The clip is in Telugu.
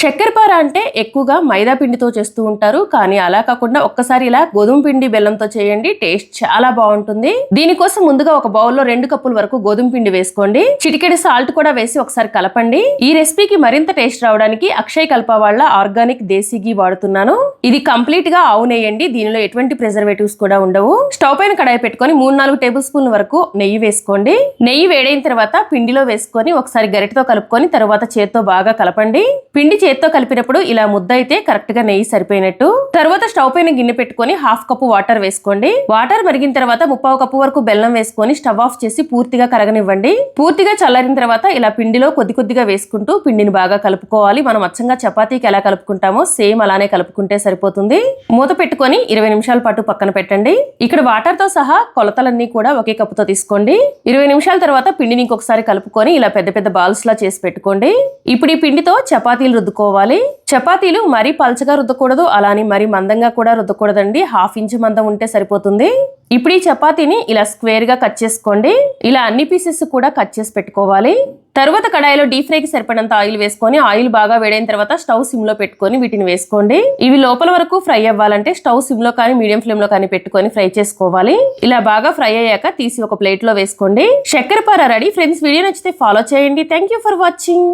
చక్కెరపార అంటే ఎక్కువగా మైదా పిండితో చేస్తూ ఉంటారు కానీ అలా కాకుండా ఒక్కసారి ఇలా గోధుమ పిండి బెల్లంతో చేయండి టేస్ట్ చాలా బాగుంటుంది. దీనికోసం ముందుగా ఒక బౌల్లో రెండు కప్పుల వరకు గోధుమ పిండి వేసుకోండి. చిటికెడు సాల్ట్ కూడా వేసి ఒకసారి కలపండి. ఈ రెసిపీకి మరింత టేస్ట్ రావడానికి అక్షయ్ కల్ప వాళ్ళ ఆర్గానిక్ దేశీ గీ వాడుతున్నాను. ఇది కంప్లీట్గా ఆవు నెయ్యండి దీనిలో ఎటువంటి ప్రిజర్వేటివ్స్ కూడా ఉండవు. స్టవ్ పైన కడాయి పెట్టుకొని మూడు నాలుగు టేబుల్ స్పూన్ల వరకు నెయ్యి వేసుకోండి. నెయ్యి వేడైన తర్వాత పిండిలో వేసుకొని ఒకసారి గరిటతో కలుపుకొని తర్వాత చేత్తో బాగా కలపండి. పిండి చేత్తో కలిపినప్పుడు ఇలా ముద్ద అయితే కరెక్ట్గా నెయ్యి సరిపోయినట్టు. తర్వాత స్టవ్ పైన గిన్నె పెట్టుకొని హాఫ్ కప్పు వాటర్ వేసుకోండి. వాటర్ మరిగిన తర్వాత ముప్పావు కప్పు వరకు బెల్లం వేసుకొని స్టవ్ ఆఫ్ చేసి పూర్తిగా కరగనివ్వండి. పూర్తిగా చల్లారిన తర్వాత ఇలా పిండిలో కొద్ది కొద్దిగా వేసుకుంటూ పిండిని బాగా కలుపుకోవాలి. మనం అచ్చంగా చపాతీకి ఎలా కలుపుకుంటామో సేమ్ అలానే కలుపుకుంటే సరిపోతుంది. మూత పెట్టుకొని ఇరవై నిమిషాల పాటు పక్కన పెట్టండి. ఇక్కడ వాటర్తో సహా కొలతలన్నీ కూడా ఒకే కప్పుతో తీసుకోండి. ఇరవై నిమిషాల తర్వాత పిండిని ఇంకొకసారి కలుపుకొని ఇలా పెద్ద పెద్ద బాల్స్ లా చేసి పెట్టుకోండి. ఇప్పుడు ఈ పిండితో చపాతీ చపాతీలు రుద్దుకోవాలి. చపాతీలు మరీ పల్చగా రుద్దకూడదు అలాని మరీ మందంగా కూడా రుద్దకూడదండి. హాఫ్ ఇంచ్ మందం ఉంటే సరిపోతుంది. ఇప్పుడు ఈ చపాతీని ఇలా స్క్వేర్గా కట్ చేసుకోండి. ఇలా అన్ని పీసెస్ కూడా కట్ చేసి పెట్టుకోవాలి. తర్వాత కడాయిలో డీప్ ఫ్రైకి సరిపడినంత ఆయిల్ వేసుకొని ఆయిల్ బాగా వేడైన తర్వాత స్టవ్ సిమ్లో పెట్టుకొని వీటిని వేసుకోండి. ఇవి లోపల వరకు ఫ్రై అవ్వాలంటే స్టవ్ సిమ్లో కానీ మీడియం ఫ్లేమ్లో కానీ పెట్టుకొని ఫ్రై చేసుకోవాలి. ఇలా బాగా ఫ్రై అయ్యాక తీసి ఒక ప్లేట్లో వేసుకోండి. చక్కెర పార రెడీ. ఫ్రెండ్స్ వీడియో నచ్చితే ఫాలో చేయండి. Thank you for watching